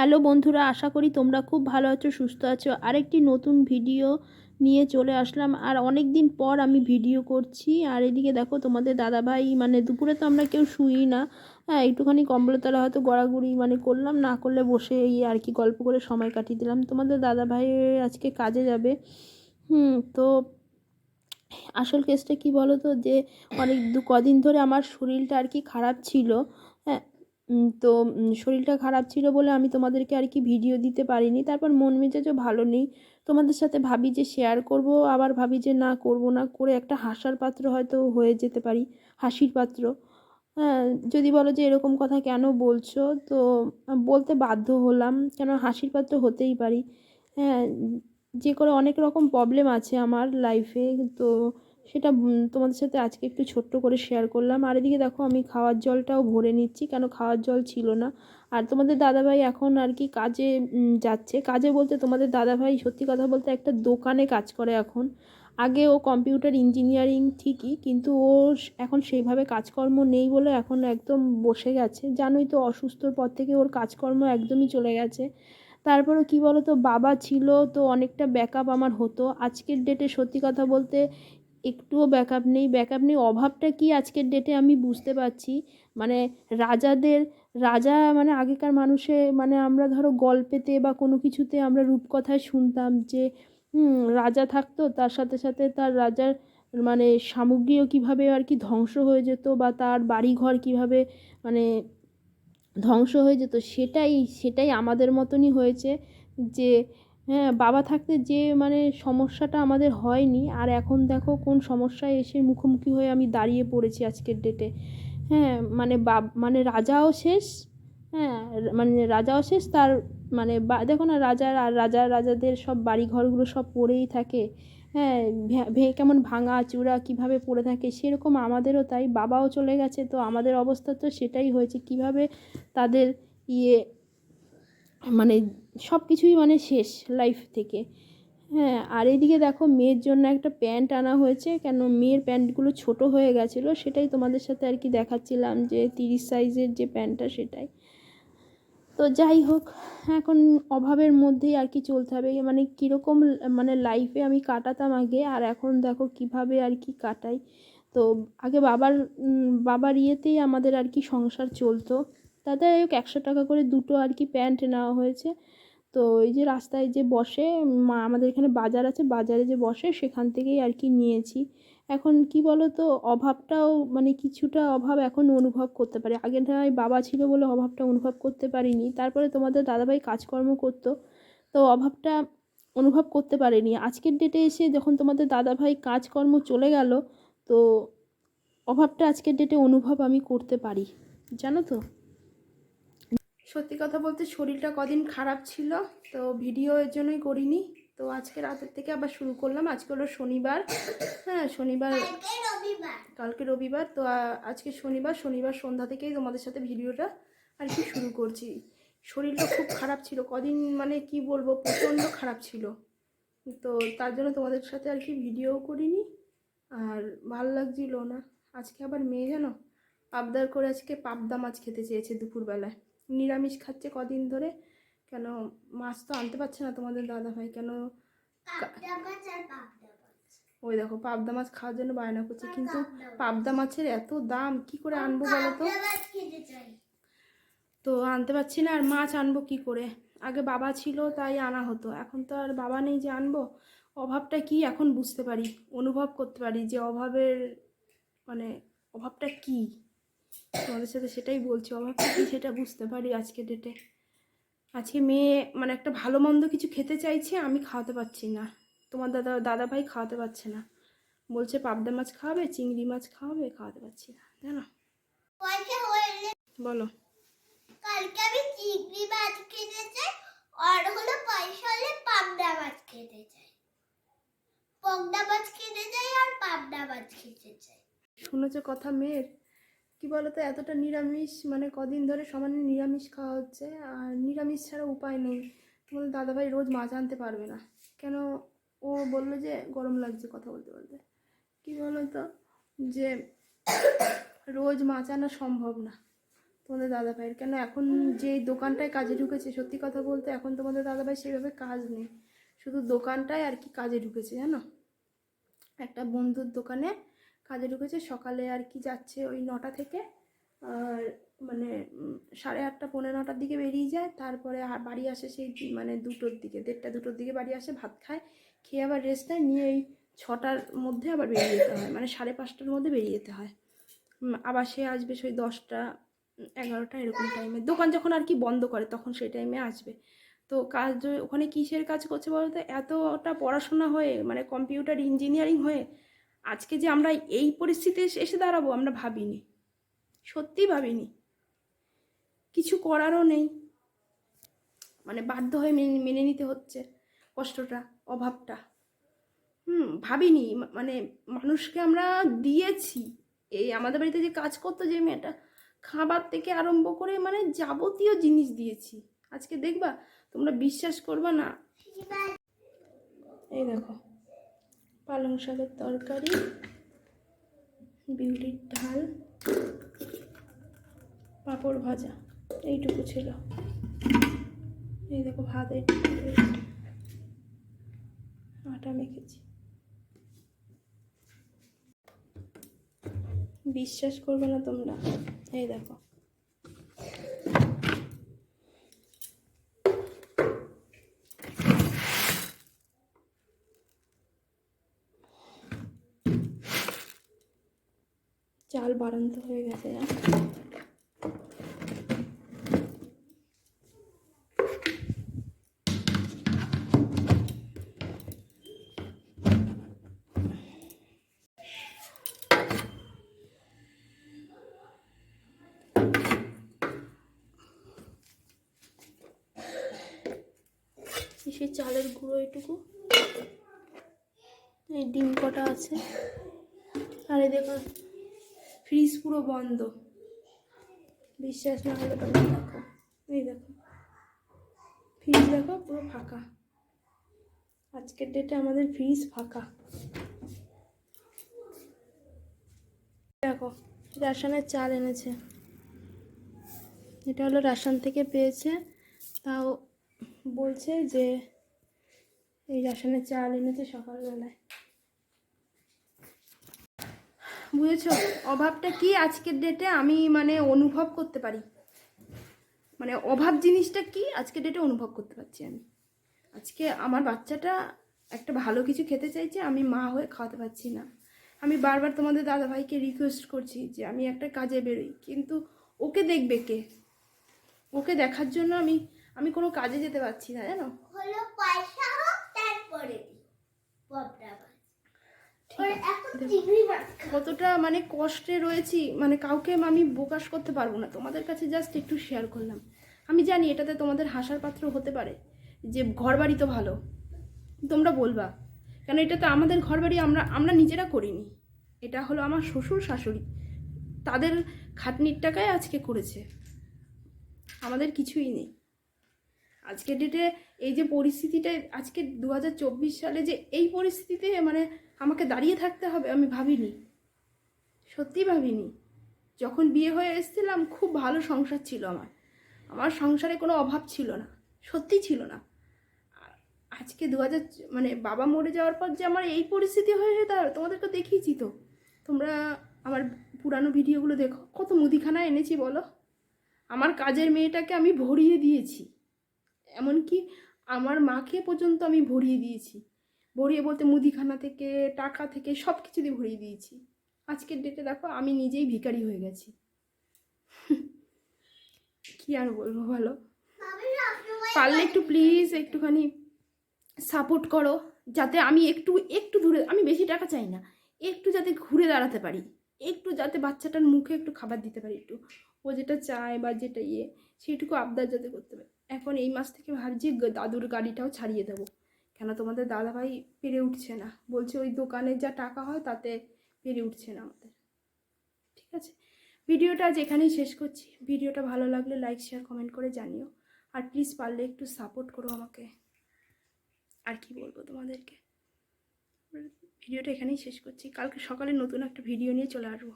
Hello বন্ধুরা, আশা করি তোমরা খুব ভালো আছো, সুস্থ আছো। আরেকটি নতুন ভিডিও নিয়ে চলে আসলাম। আর অনেক দিন পর আমি ভিডিও করছি। আর এদিকে দেখো তোমাদের দাদাভাই মানে দুপুরে তো আমরা কেউ শুই না। হ্যাঁ একটুখানি কম্বলতলা হয়তো গড়াগড়ি মানে করলাম, না করলে বসে এই আর কি গল্প করে সময় কাটিয়ে দিলাম। তোমাদের দাদাভাই আজকে কাজে যাবে। হুম, তো আসল কেসটা কি বলো তো? যে অনেক দু কদিন ধরে আমার শরীরটা আর কি খারাপ ছিল। হ্যাঁ তো শরীরটা খারাপ ছিল বলে আমি তোমাদেরকে আর কি ভিডিও দিতে পারিনি। তারপর মন মেজাজও ভালো নেই। তোমাদের সাথে ভাবি যে শেয়ার করব, আবার ভাবি যে না করব না করে একটা হাসার পাত্র হয়তো হয়ে যেতে পারি, হাসির পাত্র। হ্যাঁ যদি বলো যে এরকম কথা কেন বলছো? তো, বলতে বাধ্য হলাম, কেন হাসির পাত্র হতেই পারি। হ্যাঁ যে করে অনেক রকম প্রবলেম আছে আমার লাইফে তো সেটা তোমাদের সাথে আজকে একটু ছোট্ট করে শেয়ার করলাম। আর এদিকে দেখো, আমি খাওয়ার জলটাও ভরে নিচ্ছি, কেন খাওয়ার জল ছিল না। আর তোমাদের দাদাভাই এখন আর কি কাজে যাচ্ছে। কাজে বলতে তোমাদের দাদাভাই সত্যি কথা বলতে একটা দোকানে কাজ করে এখন। আগে ও কম্পিউটার ইঞ্জিনিয়ারিং ঠিকই, কিন্তু ও এখন সেইভাবে কাজকর্ম নেই বলে এখন একদম বসে গেছে। জানোই তো অসুস্থর পর থেকে ওর কাজকর্ম একদমই চলে গেছে। তারপরে কি বলো তো বাবা ছিল তো অনেকটা ব্যাকআপ আমার হতো। আজকের ডেটে সত্যি কথা বলতে একটুও ব্যাকআপ নেই। ব্যাকআপ নেই অভাবটা কি আজকের ডেটে আমি বুঝতে পারছি। মানে রাজাদের, রাজা মানে আগেকার মানুষে মানে আমরা ধরো গল্পেতে বা কোনো কিছুতে আমরা রূপকথায় শুনতাম যে রাজা থাকতো, তার সাথে সাথে তার রাজার মানে সামগ্রীও কীভাবে আর কি ধ্বংস হয়ে যেত বা তার বাড়িঘর কীভাবে মানে ধ্বংস হয়ে যেত, সেটাই সেটাই আমাদের মতনই হয়েছে যে হ্যাঁ বাবা থাকতে যে মানে সমস্যাটা আমাদের হয়নি, আর এখন দেখো কোন সমস্যায় এসে মুখোমুখি হয়ে আমি দাঁড়িয়ে পড়েছি আজকের ডেটে হ্যাঁ মানে বাব মানে রাজাও শেষ হ্যাঁ মানে রাজাও শেষ, তার মানে বা- দেখো না রাজার আর রাজা, রাজাদের সব বাড়ি ঘরগুলো সব পড়েই থাকে। হ্যাঁ ভে, কেমন ভাঙা চূড়া কীভাবে পড়ে থাকে সেরকম আমাদেরও তাই, বাবাও চলে গেছে, তো আমাদের অবস্থা তো সেটাই হয়েছে। কীভাবে তাদের ইয়ে মানে সব কিছুই মানে শেষ লাইফ থেকে। হ্যাঁ আর এদিকে দেখো মেয়ের জন্য একটা প্যান্ট আনা হয়েছে, কেন মেয়ের প্যান্টগুলো ছোট হয়ে গেছিল, সেটাই তোমাদের সাথে আর কি দেখাচ্ছিলাম যে তিরিশ সাইজের যে প্যান্টটা সেটাই। তো যাই হোক, এখন অভাবের মধ্যেই আর কি চলতে হবে। মানে কীরকম মানে লাইফে আমি কাটাতাম আগে, আর এখন দেখো কীভাবে আর কি কাটাই। তো আগে বাবার বাবার ইয়েতেই আমাদের আর কি সংসার চলতো। তাতে একশো টাকা করে দুটো আর কি প্যান্ট নেওয়া হয়েছে। তো এই যে রাস্তায় যে বসে, মা, আমাদের এখানে বাজার আছে, বাজারে যে বসে, সেখান থেকেই আর কি নিয়েছি। এখন কি বলো তো অভাবটাও মানে কিছুটা অভাব এখন অনুভব করতে পারি। আগে বাবা ছিল বলে অভাবটা অনুভব করতে পারিনি। তারপরে তোমাদের দাদাভাই কাজকর্ম করতো, তো অভাবটা অনুভব করতে পারিনি। আজকের ডেটে এসে যখন তোমাদের দাদাভাই কাজকর্ম চলে গেল, তো অভাবটা আজকের ডেটে অনুভব আমি করতে পারি। জানো তো? সত্যি কথা বলতে শরীরটা কদিন খারাপ ছিল তো ভিডিও এর জন্যই করিনি। তো আজকে রাতের থেকে আবার শুরু করলাম। আজকে হলো শনিবার। হ্যাঁ শনিবার কালকে রবিবার। তো আজকে শনিবার শনিবার সন্ধ্যা থেকেই তোমাদের সাথে ভিডিওটা আর কি শুরু করছি। শরীরটা খুব খারাপ ছিল। কদিন মানে কি বলব প্রচণ্ড খারাপ ছিল। তো তার জন্য তোমাদের সাথে আর কি ভিডিও করিনি। আর ভালো লাগছিল না। আজকে আবার মেয়ে জানো? আবদার করে আজকে পাবদা মাছ খেতে চেয়েছে দুপুরবেলায়। নিরামিষ খাচ্ছে কদিন ধরে। কেন মাছ তো আনতে পারছে না তোমাদের দাদা ভাই কেন ওই দেখো পাবদা মাছ খাওয়ার জন্য বায়না করছে। কিন্তু পাবদা মাছের এত দাম কি করে আনব বলো তো? তো আনতে পারছি না আর মাছ আনব কি করে? আগে বাবা ছিল তাই আনা হতো। এখন তো আর বাবা নেই যে আনব। অভাবটা কি এখন বুঝতে পারি অনুভব করতে পারি যে অভাবের মানে অভাবটা কি? তোমাদের সাথে সেটাই বলছি অভাবটা কি সেটা বুঝতে পারি আজকে ডেটে আজকে মেয়ে মানে একটা ভালো মন্দ কিছু খেতে চাইছে আমি খাওয়াতে পারছি না। তোমার দাদা দাদা ভাই খাওয়াতে পারছে না। বলছে পাবদা মাছ খাওয়াবে চিংড়ি মাছ খাওয়াবে খাওয়াতে পারছি না জানো? বলো। কালকে আমি চিংড়ি মাছ খেতে চাই আর হলো পয়সা হলে পাবদা মাছ খেতে চাই। পগদা মাছ খেতে চাই আর পাবদা মাছ খেতে চাই। শুনেছো কথা মেয়ের? কি বলতো, এতটা নিরামিষ মানে কদিন ধরে সমানে নিরামিষ খাওয়া হচ্ছে, আর নিরামিষ ছাড়া উপায় নেই। তোমাদের দাদাভাই রোজ মাছ আনতে পারবে না। কেন? ও বলল যে, গরম লাগছে কথা বলতে বলতে। কি বলতো? যে রোজ মাছ আনা সম্ভব না। তোমাদের দাদা ভাইয়ের কেন? এখন যে দোকানটায় কাজে ঢুকেছে, সত্যি কথা বলতে এখন তোমাদের দাদা ভাই সেভাবে কাজ নেই। শুধু দোকানটায় আর কি কাজে ঢুকেছে, জানো? একটা বন্ধুর দোকানে কাজে ঢুকেছে। সকালে আর কি যাচ্ছে ওই নটা থেকে। আর মানে সাড়ে আটটা, পৌনে নটার দিকে বেরিয়ে যায়। তারপরে বাড়ি আসে সেই মানে দুটোর দিকে, দেড়টা, দুটোর দিকে বাড়ি আসে, ভাত খায়। খেয়ে আবার রেস্ট নেয়, নিয়ে এই ছটার মধ্যে আবার বেরিয়ে যেতে হয়। মানে সাড়ে পাঁচটার মধ্যে বেরিয়ে যেতে হয়। আবার সে আসবে সেই দশটা এগারোটা এরকম টাইমে দোকান যখন আর কি বন্ধ করে, তখন সেই টাইমে আসবে। তো কাজ ওখানে কিসের কাজ করছে বলতে? এতটা পড়াশোনা হয়ে মানে কম্পিউটার ইঞ্জিনিয়ারিং হয়ে আজকে যে আমরা এই পরিস্থিতি এসে- দাঁড়াবো, আমরা ভাবিনি। সত্যি ভাবিনি। কিছু করারও নেই। মানে বাধ্য হয়ে মেনে মেনে নিতে হচ্ছে কষ্টটা, অভাবটা। হুম, ভাবিনি। মানে মানুষকে আমরা দিয়েছি। এই আমাদের বাড়িতে যে কাজ করতো যে মেয়েটা, খাবার থেকে আরম্ভ করে মানে যাবতীয় জিনিস দিয়েছি। আজকে দেখবা, তোমরা বিশ্বাস করবা না। এই দেখো। পালং শাকের তরকারি, বিউলির ঢাল, পাঁপড় ভাজা, এইটুকু ছিল। এই দেখো ভাত আটা মেখেছি। বিশ্বাস করবে না তোমরা। এই দেখো। চাল বাড়ন্ত হয়ে গেছে সেই চালের গুঁড়ো এটুকু। এই ডিম কটা আছে। আর এই দেখো ফ্রিজ পুরো বন্ধ। বিশ্বাস না হলে তোমরা দেখো। এই দেখো। ফ্রিজ দেখো, পুরো ফাঁকা। আজকের ডেটে আমাদের ফ্রিজ ফাঁকা। দেখো রেশনের চাল এনেছে। এটা হলো রেশন থেকে পেয়েছে। তাও বলছে যে, এই রেশনের চাল এনেছে সকালবেলায়। বুঝেছ? অভাবটা কি আজকের ডেটে আমি মানে অনুভব করতে পারি? মানে অভাব জিনিসটা কি আজকের ডেটে অনুভব করতে পারছি আমি? আজকে আমার বাচ্চাটা একটা ভালো কিছু খেতে চাইছে, আমি মা হয়ে খাওয়াতে পারছি না। আমি বারবার তোমাদের দাদাভাইকে রিকোয়েস্ট করছি যে আমি একটা কাজে বেরোই, কিন্তু ওকে দেখবে কে? ওকে দেখার জন্য আমি আমি কোনো কাজে যেতে পারছি না, জানো? পয়সা হোক, তারপরে দিও পবদা মাছ ঠিক ওর আছে, এখন দেখো। চিংড়ি মাছ খাও। কতটা মানে কষ্টে রয়েছি মানে কাউকে আমি প্রকাশ করতে পারব না। তোমাদের কাছে জাস্ট একটু শেয়ার করলাম। আমি জানি এটাতে তোমাদের হাসার পাত্র হতে পারে যে ঘর বাড়ি তো ভালো। তোমরা বলবা। কেন এটা তো আমাদের ঘর বাড়ি আমরা আমরা নিজেরা করিনি। এটা হলো আমার শ্বশুর শাশুড়ি। তাদের খাটনির টাকায় আজকে করেছে। আমাদের কিছুই নেই। আজকের ডেটে এই যে পরিস্থিতিটা আজকে দু হাজার চব্বিশ সালে যে এই পরিস্থিতিতে মানে আমাকে দাঁড়িয়ে থাকতে হবে, আমি ভাবিনি। সত্যি ভাবিনি। যখন বিয়ে হয়ে এসেছিলাম, খুব ভালো সংসার ছিল আমার। আমার সংসারে কোনো অভাব ছিল না, সত্যি ছিল না। আজকে দু হাজার মানে বাবা মরে যাওয়ার পর যে আমার এই পরিস্থিতি হয়েছে তার তোমাদেরকে দেখিয়েছি তো। তোমরা আমার পুরানো ভিডিওগুলো দেখো। কত মুদিখানা এনেছি বলো? আমার কাজের মেয়েটাকে আমি ভরিয়ে দিয়েছি। এমনকি আমার মাকে পর্যন্ত আমি ভরিয়ে দিয়েছি। ভরিয়ে বলতে মুদিখানা থেকে, টাকা থেকে সব কিছু দিয়ে ভরিয়ে দিয়েছি। আজকের ডেটে দেখো, আমি নিজেই ভিখারি হয়ে গেছি। কি আর বলব বলো? পারলে একটু প্লিজ একটুখানি সাপোর্ট করো, যাতে আমি একটু একটু দূরে আমি বেশি টাকা চাই না। একটু যাতে ঘুরে দাঁড়াতে পারি। একটু যাতে বাচ্চাটার মুখে একটু খাবার দিতে পারি একটু। ও যেটা চায় বা যেটা ইয়ে সেইটুকু আবদার যাতে করতে পারি। এখন এই মাস থেকে ভাবছি দাদুর গাড়িটাও ছাড়িয়ে দেবো। কেন তোমাদের দাদাভাই পেরে উঠছে না? বলছে ওই দোকানের যা টাকা হয় তাতে পেরে উঠছে না আমাদের। ঠিক আছে? ভিডিওটা আজ এখানেই শেষ করছি। ভিডিওটা ভালো লাগলে লাইক শেয়ার কমেন্ট করে জানিও। আর প্লিজ পারলে একটু সাপোর্ট করো আমাকে। আর কি বলব তোমাদেরকে? ভিডিওটা এখানেই শেষ করছি। কালকে সকালে নতুন একটা ভিডিও নিয়ে চলে আসব।